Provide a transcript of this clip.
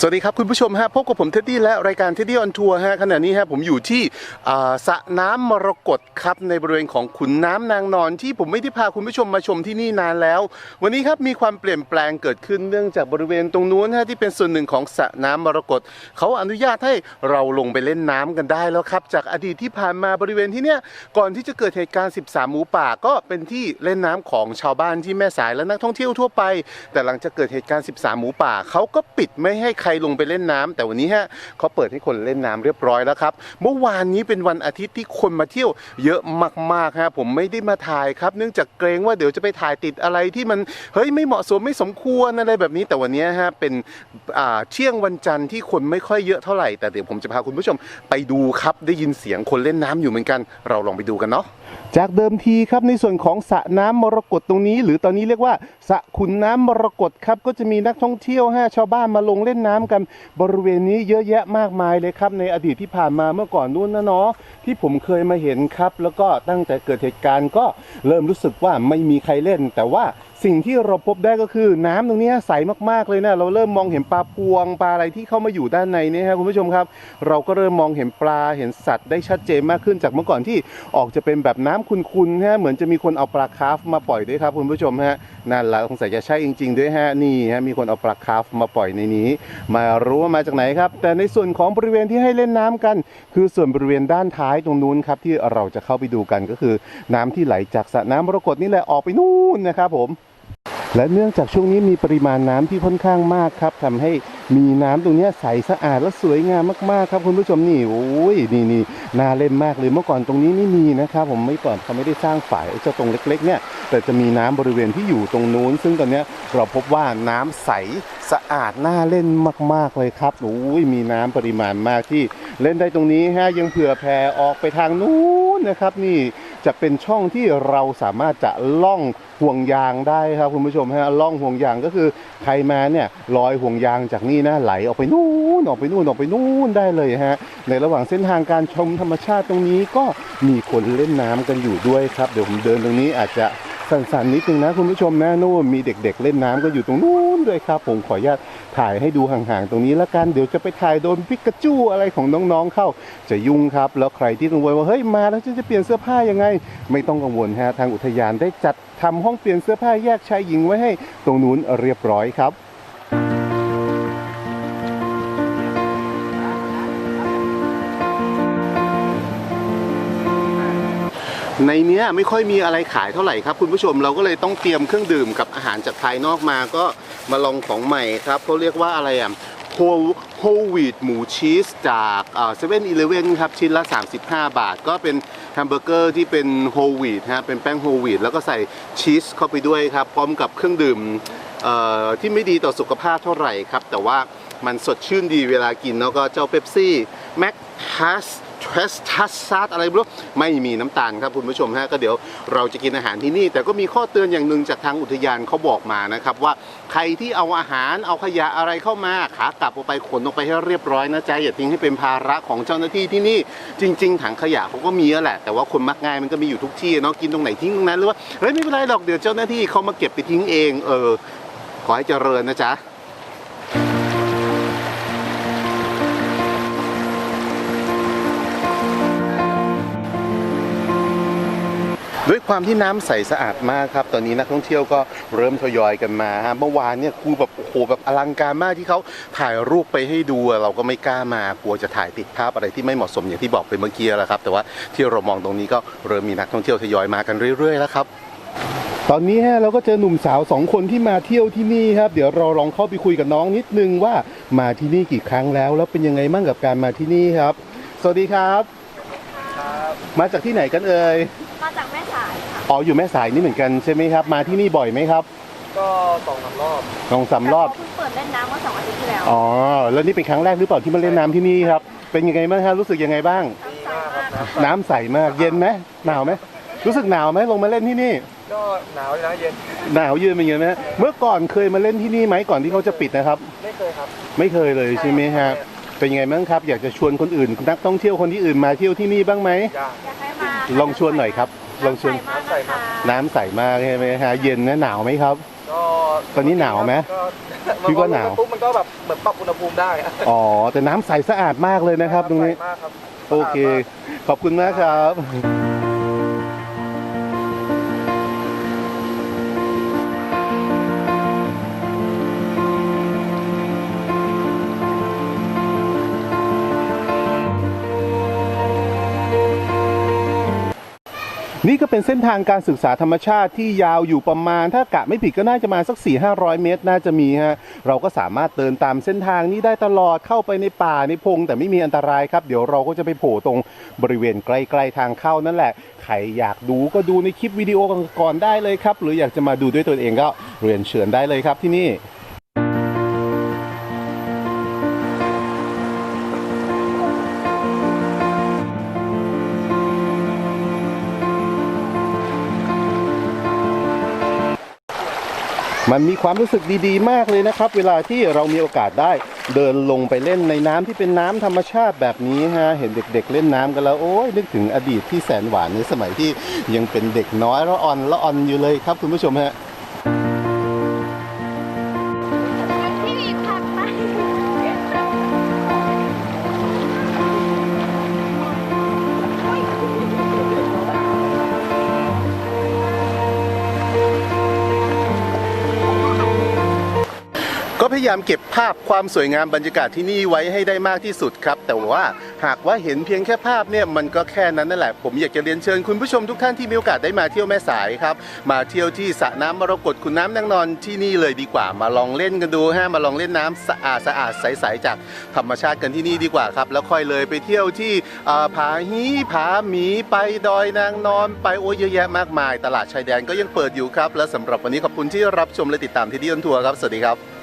สวัสดีครับคุณผู้ชมฮะพบกับผมเท็ดดี้และรายการเท็ดดี้ออนทัวร์ฮะขณะนี้ฮะผมอยู่ที่สระน้ำมรกตครับในบริเวณของขุนน้ำนางนอนที่ผมไม่ได้พาคุณผู้ชมมาชมที่นี่นานแล้ว วันนี้ครับมีความเปลี่ยนแปลงเกิดขึ้นเนื่องจากบริเวณตรงนู้นฮะที่เป็นส่วนหนึ่งของสระน้ำมรกตเขาอนุญาตให้เราลงไปเล่นน้ำกันได้แล้วครับจากอดีตที่ผ่านมาบริเวณที่เนี้ยก่อนที่จะเกิดเหตุการณ์ 13 หมูป่าก็เป็นที่เล่นน้ำของชาวบ้านที่แม่สายและนักท่องเที่ยวทั่วไป แต่หลังจากเกิดเหตุการณ์ 13 หมูป่าเขาก็ปิดไม่ให้รลงไปเล่นน้ำแต่วันนี้ฮะเขาเปิดให้คนเล่นน้ำเรียบร้อยแล้วครับ เมื่อวานนี้เป็นวันอาทิตย์ที่คนมาเที่ยวเยอะมากๆฮะผมไม่ได้มาถ่ายครับ เนื่องจากเกรงว่าเดี๋ยวจะไปถ่ายติดอะไรที่มันเฮ้ยไม่เหมาะสมไม่สมควรอะไรแบบนี้ แต่วันนี้ฮะเป็นอ่าเที่ยงวันจันทร์ที่คนไม่ค่อยเยอะเท่าไหร่แต่เดี๋ยวผมจะพาคุณผู้ชมไปดูครับได้ยินเสียงคนเล่นน้ำอยู่เหมือนกัน เราลองไปดูกันเนาะจากเดิมทีครับในส่วนของสระน้ำมรกตตรงนี้ หรือตอนนี้เรียกว่าสระขุนน้ำมรกตครับก็จะมีนักท่องเที่ยวฮะชาวบ้านมาลงเล่นน้ำกันบริเวณนี้เยอะแยะมากมายเลยครับในอดีตที่ผ่านมาเมื่อก่อนนู้นนะเนาะที่ผมเคยมาเห็นครับ แล้วก็ตั้งแต่เกิดเหตุการณ์ก็เริ่มรู้สึกว่าไม่มีใครเล่น แต่ว่า สิ่งที่เราพบได้ก็คือน้ำตรงนี้ใสมากๆเลยนะเราเริ่มมองเห็นปลาพวงปลาอะไรที่เข้ามาอยู่ด้านในนี่ครับคุณผู้ชมครับ เราก็เริ่มมองเห็นปลาเห็นสัตว์ได้ชัดเจนมากขึ้นจากเมื่อก่อนที่ออกจะเป็นแบบน้ำขุ่นๆฮะเหมือนจะมีคนเอาปลาคาร์ฟมาปล่อยด้วยครับคุณผู้ชมฮะ นั่นแหละสงสัยจะใช่จริง ๆ ด้วยฮะนี่ฮะมีคนเอาปลาคาร์ฟมาปล่อยในนี้ มารู้ว่ามาจากไหนครับ แต่ในส่วนของบริเวณที่ให้เล่นน้ำกัน คือส่วนบริเวณด้านท้ายตรงนู้นครับที่เราจะเข้าไปดูกันก็คือ น้ำที่ไหลจากสระน้ำมรกตนี่แหละออกไปนู่นนะครับผมและเนื่องจากช่วงนี้มีปริมาณน้ำที่ค่อนข้างมากครับทำให้ มีน้ำตรงนี้ใสสะอาดและสวยงามมากๆครับคุณผู้ชมนี่โอ้ยนี่นี่น่าเล่นมากเลยเมื่อก่อนตรงนี้ไม่มีนะครับ ผมไม่ก่อนเขาไม่ได้สร้างฝายเจ้าตรงเล็ก ๆ เนี่ย แต่จะมีน้ำบริเวณที่อยู่ตรงนู้น ซึ่งตอนนี้เราพบว่าน้ำใสสะอาดน่าเล่นมาก ๆเลยครับโอ้ยมีน้ำปริมาณมากที่เล่นได้ตรงนี้ฮะยังเผื่อแผ่ออกไปทางนู้นนะครับ นี่ จะเป็นช่องที่เราสามารถจะล่องห่วงยางได้ครับคุณผู้ชมฮะล่องห่วงยางก็คือใครมาเนี่ยลอยห่วงยางจากนี่นะไหลออกไปนู่นออกไปนู่นออกไปนู่นได้เลยฮะในระหว่างเส้นทางการชมธรรมชาติตรงนี้ก็มีคนเล่นน้ำกันอยู่ด้วยครับเดี๋ยวผมเดินตรงนี้อาจจะสั่นๆนิดนึงนะคุณผู้ชมนะนู่นมีเด็ก ๆ เล่นน้ำก็อยู่ตรงนู้น ด้วยครับ ผมขออนุญาตถ่ายให้ดูห่างๆตรงนี้แล้วกันเดี๋ยวจะไปถ่ายโดนปิกาจูอะไรของน้องๆเข้า จะยุ่งครับ แล้วใครที่กังวลว่าเฮ้ยมาแล้วฉันจะเปลี่ยนเสื้อผ้ายังไง ไม่ต้องกังวลฮะทางอุทยานได้จัดทำห้องเปลี่ยนเสื้อผ้าแยกชายหญิงไว้ให้ตรงนู้นเรียบร้อยครับในเนี้ยไม่ค่อยมีอะไรขายเท่าไหร่ครับคุณผู้ชมเราก็เลยต้องเตรียมเครื่องดื่มกับอาหารจากภายนอกมาก็ มาลองของใหม่ครับเขาเรียกว่าอะไรอะโฮโฮวีดหมูชีสจากเซเว่นอีเลเว่นครับ ชิ้นละ 35 บาท ก็เป็นแฮมเบอร์เกอร์ที่เป็นโฮวีดฮะเป็นแป้งโฮวีดแล้วก็ใส่ชีสเข้าไปด้วยครับ พร้อมกับเครื่องดื่มที่ไม่ดีต่อสุขภาพเท่าไหร่ครับ แต่ว่ามันสดชื่นดีเวลากินแล้วก็เจ้าเป๊ปซี่แม็กฮัส เทสทัสซัสอะไรไม่รู้ไม่มีน้ำตาลครับคุณผู้ชมฮะก็เดี๋ยวเราจะกินอาหารที่นี่ แต่ก็มีข้อเตือนอย่างหนึ่งจากทางอุทยานเขาบอกมานะครับว่าใครที่เอาอาหารเอาขยะอะไรเข้ามาขากลับออกไปขนออกไปให้เรียบร้อยนะจ๊ะอย่าทิ้งให้เป็นภาระของเจ้าหน้าที่ที่นี่ จริง ๆ ถังขยะเขาก็มีแล้วแหละ แต่ว่าคนมักง่ายมันก็มีอยู่ทุกที่เนาะกินตรงไหนทิ้งตรงนั้นหรือว่าเฮ้ยไม่เป็นไรหรอกเดี๋ยวเจ้าหน้าที่เขามาเก็บไปทิ้งเองเออขอให้เจริญนะจ๊ะ ด้วยความที่น้ำใสสะอาดมากครับ ตอนนี้นักท่องเที่ยวก็เริ่มทยอยกันมาฮะเมื่อวานเนี่ยครูแบบโอ้โหแบบอลังการมากที่เขาถ่ายรูปไปให้ดูอะเราก็ไม่กล้ามากลัวจะถ่ายติดภาพอะไรที่ไม่เหมาะสมอย่างที่บอกไปเมื่อกี้แหละครับ แต่ว่าที่เรามองตรงนี้ก็เริ่มมีนักท่องเที่ยวทยอยมากันเรื่อยๆแล้วครับตอนนี้ฮะเราก็เจอหนุ่มสาวสองคนที่มาเที่ยวที่นี่ครับ เดี๋ยวเราลองเข้าไปคุยกับน้องนิดนึงว่ามาที่นี่กี่ครั้งแล้ว แล้วเป็นยังไงบ้างกับการมาที่นี่ครับ สวัสดีครับ มาจากที่ไหนกันเอ่ยมาจากแม่สายค่ะ อ๋ออยู่แม่สายนี่เหมือนกันใช่ไหมครับ มาที่นี่บ่อยไหมครับก็สองสามรอบลองสามรอบ แต่เขาเพิ่งเปิดเล่นน้ำเมื่อสองอาทิตย์ที่แล้วอ๋อ แล้วนี่เป็นครั้งแรกหรือเปล่าที่มาเล่นน้ำที่นี่ครับ เป็นยังไงบ้างครับรู้สึกยังไงบ้างน้ำใสมากน้ำใสมากเย็นไหมหนาวไหมรู้สึกหนาวไหมลงมาเล่นที่นี่ ก็หนาวอยู่นะเย็นหนาวเยืนเป็นยังไงไหมฮะเมื่อก่อนเคยมาเล่นที่นี่ไหมก่อนที่เขาจะปิดนะครับ ไม่เคยครับ ไม่เคยเลยใช่ไหมฮะเป็นยังไงบ้างครับ อยากจะชวนคนอื่นนักท่องเที่ยวคนที่อื่นมาเที่ยวที่นี่บ้างไหมอยากอยากให้มาลองชวนหน่อยครับ ลองชวนน้ำใสมากนะคะน้ำใสมากใช่ไหมฮะเย็นนะหนาวไหมครับ ก็ตอนนี้หนาวไหมก็พี่ว่าหนาวพอลงไปปุ๊บมันก็แบบเหมือนปรับอุณหภูมิได้อะอ๋อแต่น้ำใสสะอาดมากเลยนะครับ ตรงนี้ ใสมากครับโอเคสะอาดมากขอบคุณมากครับ นี่ก็เป็นเส้นทางการศึกษาธรรมชาติที่ยาวอยู่ประมาณ ถ้ากะไม่ผิดก็น่าจะมาสัก 4 5 0 0 เมตร น่าจะมีฮะเราก็สามารถเดินตามเส้นทางนี้ได้ตลอดเข้าไปในป่าในพง แต่ไม่มีอันตรายครับ เดี๋ยวเราก็จะไปโผล่ตรงบริเวณใกล้ๆทางเข้านั่นแหละ ใครอยากดูก็ดูในคลิปวิดีโอก่อนได้เลยครับ หรืออยากจะมาดูด้วยตัวเองก็เรียนเชิญได้เลยครับที่นี่ มันมีความรู้สึกดีๆ มากเลยนะครับ เวลาที่เรามีโอกาสได้เดินลงไปเล่นในน้ำที่เป็นน้ำธรรมชาติแบบนี้ฮะเห็นเด็ก ๆ เล่นน้ำกันแล้วโอ้ยนึกถึงอดีตที่แสนหวานในสมัยที่ยังเป็นเด็กน้อยละอ่อนละอ่อนอยู่เลยครับคุณผู้ชมฮะ ยายามเก็บภาพความสวยงามบรรยากาศที่นี่ไว้ให้ได้มากที่สุดครับ แต่ว่าหากว่าเห็นเพียงแค่ภาพเนี่ยมันก็แค่นั้นนั่นแหละ ผมอยากจะเรียนเชิญคุณผู้ชมทุกท่านที่มีโอกาสได้มาเที่ยวแม่สายครับ มาเที่ยวที่สระน้ำมรกตคุณน้ำนางนอนที่นี่เลยดีกว่า มาลองเล่นกันดูฮะมาลองเล่นน้ำสะอาดสะอาดใสๆจากธรรมชาติกันที่นี่ดีกว่าครับแล้วค่อยเลยไปเที่ยวที่อ่าผาฮีผาหมีไปดอยนางนอน ไปโอ้ยเยอะแยะมากมาย ตลาดชายแดนก็ยังเปิดอยู่ครับและสำหรับวันนี้ขอบคุณที่รับชมและติดตามที่ดีออนทัวร์ครับสวัสดีครับ